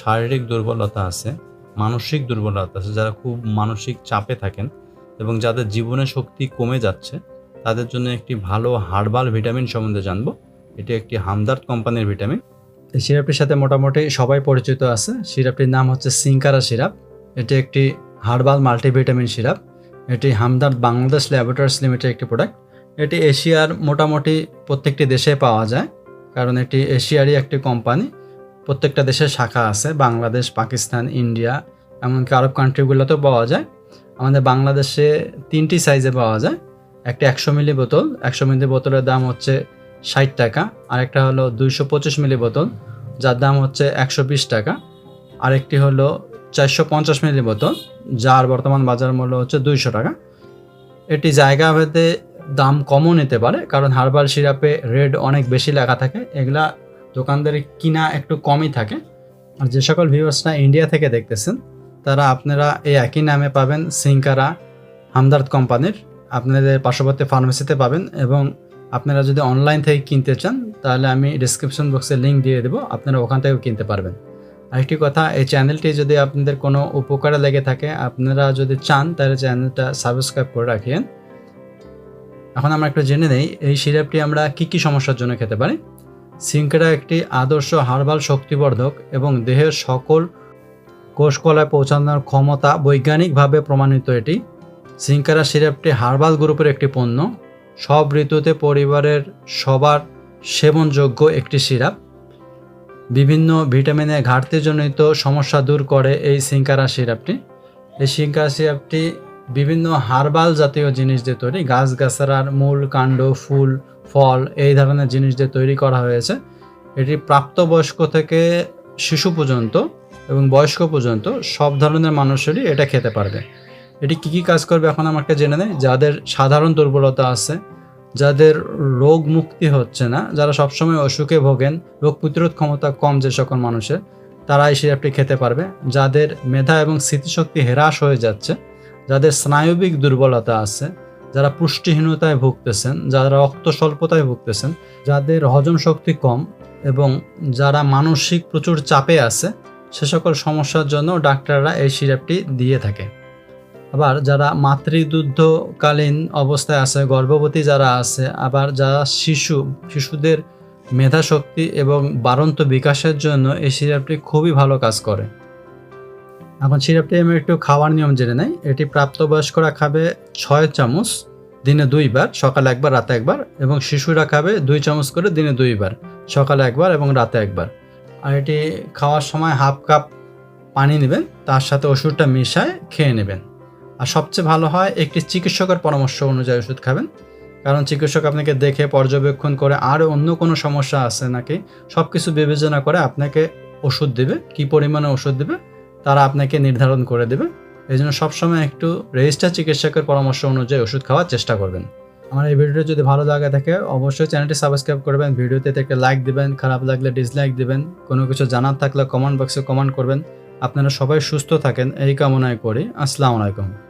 শারীরিক দুর্বলতা আছে, মানসিক দুর্বলতা আছে, যারা খুব মানসিক চাপে থাকেন এবং যাদের জীবনের শক্তি কমে যাচ্ছে, তাদের জন্য একটি ভালো হার্বাল ভিটামিন সম্বন্ধে জানব। এটি একটি হামদার্দ কোম্পানির ভিটামিন। এই সিরাপটির সাথে মোটামুটি সবাই পরিচিত আছে। সিরাপটির নাম হচ্ছে সিঙ্কারা সিরাপ। এটি একটি হার্বাল মাল্টিভিটামিন সিরাপ। এটি হামদার্দ বাংলাদেশ ল্যাবরেটরিজ লিমিটেড একটি প্রোডাক্ট। এটি এশিয়ার মোটামুটি প্রত্যেকটি দেশে পাওয়া যায়, কারণ এটি এশিয়ারই একটি কোম্পানি। প্রত্যেকটা দেশের শাখা আছে, বাংলাদেশ, পাকিস্তান, ইন্ডিয়া, এমনকি আরব কান্ট্রিগুলোতেও পাওয়া যায়। আমাদের বাংলাদেশে তিনটি সাইজে পাওয়া যায়। একটা একশো মিলি বোতল, একশো মিলি বোতলের দাম হচ্ছে ষাট টাকা, আরেকটা হলো দুইশো পঁচিশ মিলি বোতল, যার দাম হচ্ছে একশো বিশ টাকা। আরেকটি হলো চারশো পঞ্চাশ মিলি বোতল, যার বর্তমান বাজার মূল্য হচ্ছে দুইশো টাকা। এটি জায়গা ভেদে দাম কমও নিতে পারে, কারণ হার্বাল সিরাপে রেড অনেক বেশি লেখা থাকে। এগুলা দোকানদারের কিনা একটু কমই থাকে। আর যে সকল ভিউয়ার্সরা ইন্ডিয়া থেকে দেখতেছেন, তারা আপনারা এই একই নামে পাবেন সিঙ্কারা হামদার্দ কোম্পানির আপনাদের পার্শ্ববর্তী ফার্মেসিতে পাবেন এবং আপনারা যদি অনলাইন থেকে কিনতে চান, তাহলে আমি ডিসক্রিপশন বক্সে লিঙ্ক দিয়ে দেবো, আপনারা ওখান থেকেও কিনতে পারবেন। আরেকটি কথা, এই চ্যানেলটি যদি আপনাদের কোনো উপকারে লেগে থাকে, আপনারা যদি চান, তাহলে চ্যানেলটা সাবস্ক্রাইব করে রাখিয়েন এখন আমরা একটু জেনে নেই, এই সিরাপটি আমরা কি কি সমস্যার জন্য খেতে পারি? সিঙ্কেরা একটি আদর্শ হার্বাল শক্তিবর্ধক এবং দেহের সকল কোষকলায় পৌঁছানোর ক্ষমতা বৈজ্ঞানিকভাবে প্রমাণিত এটি। সিঙ্কারা সিরাপটি হার্বাল গ্রুপের একটি পণ্য। সব ঋতুতে পরিবারের সবার সেবনযোগ্য একটি সিরাপ। বিভিন্ন ভিটামিনের ঘাটতিজনিত সমস্যা দূর করে এই সিঙ্কারা সিরাপটি। এই সিঙ্কারা সিরাপটি বিভিন্ন হার্বাল জাতীয় জিনিস দিয়ে তৈরি। গাছগাছড়ার মূল কাণ্ড, ফুল ফল, এই ধরনের জিনিস দিয়ে তৈরি করা হয়েছে। এটি প্রাপ্তবয়স্ক থেকে শিশু পর্যন্ত এবং বয়স্ক পর্যন্ত সব ধরনের মানুষেরই এটা খেতে পারবে। এটি কী কী কাজ করবে এখন আমাকে জেনে নেয় যাদের সাধারণ দুর্বলতা আছে, যাদের রোগ মুক্তি হচ্ছে না, যারা সবসময় অসুখে ভোগেন, রোগ প্রতিরোধ ক্ষমতা কম যে সকল মানুষের তারা এই সিরাপটি খেতে পারবে। যাদের মেধা এবং স্মৃতিশক্তি হ্রাস হয়ে যাচ্ছে, যাদের স্নায়বিক দুর্বলতা আছে যারা পুষ্টিহীনতায় ভুগতেছেন, যারা রক্ত স্বল্পতায় ভুগতেছেন, যাদের হজম শক্তি কম এবং যারা মানসিক প্রচুর চাপে আছে, সে সকল সমস্যার জন্য ডাক্তাররা এই সিরাপটি দিয়ে থাকে। আবার যারা মাতৃদুগ্ধকালীন অবস্থায় আছে, গর্ভবতী যারা আছে, আবার যারা শিশু, শিশুদের মেধাশক্তি এবং বাড়ন্ত বিকাশের জন্য এই সিরাপটি খুবই ভালো কাজ করে। এখন সিরাপটি আমি একটু খাওয়ার নিয়ম জেনে নেই। এটি প্রাপ্তবয়স্করা খাবে ছয় চামচ, দিনে দুইবার, সকালে একবার, রাতে একবার এবং শিশুরা খাবে দুই চামচ করে দিনে দুইবার, সকালে একবার এবং রাতে একবার। আর এটি খাওয়ার সময় হাফ কাপ পানি নেবেন, তার সাথে ওষুধটা মিশায় খেয়ে নেবেন। আর সবচেয়ে ভালো হয় একটি চিকিৎসকের পরামর্শ অনুযায়ী ওষুধ খাবেন। কারণ চিকিৎসক আপনাকে দেখে, পর্যবেক্ষণ করে আর অন্য কোনো সমস্যা আছে নাকি সব কিছু বিবেচনা করে আপনাকে ওষুধ দেবে, কি পরিমাণে ওষুধ দেবে তারা আপনাকে নির্ধারণ করে দেবে। এই জন্য সবসময় একটু রেজিস্টার চিকিৎসকের পরামর্শ অনুযায়ী ওষুধ খাওয়ার চেষ্টা করবেন। আমার এই ভিডিওটা যদি ভালো লাগে থাকে, অবশ্যই চ্যানেলটি সাবস্ক্রাইব করবেন, ভিডিওতে একটা লাইক দিবেন, খারাপ লাগলে ডিসলাইক দিবেন, কোনো কিছু জানার থাকলে কমেন্ট বক্সে কমেন্ট করবেন। আপনারা সবাই সুস্থ থাকেন, এই কামনায় করি। আসসালামু আলাইকুম।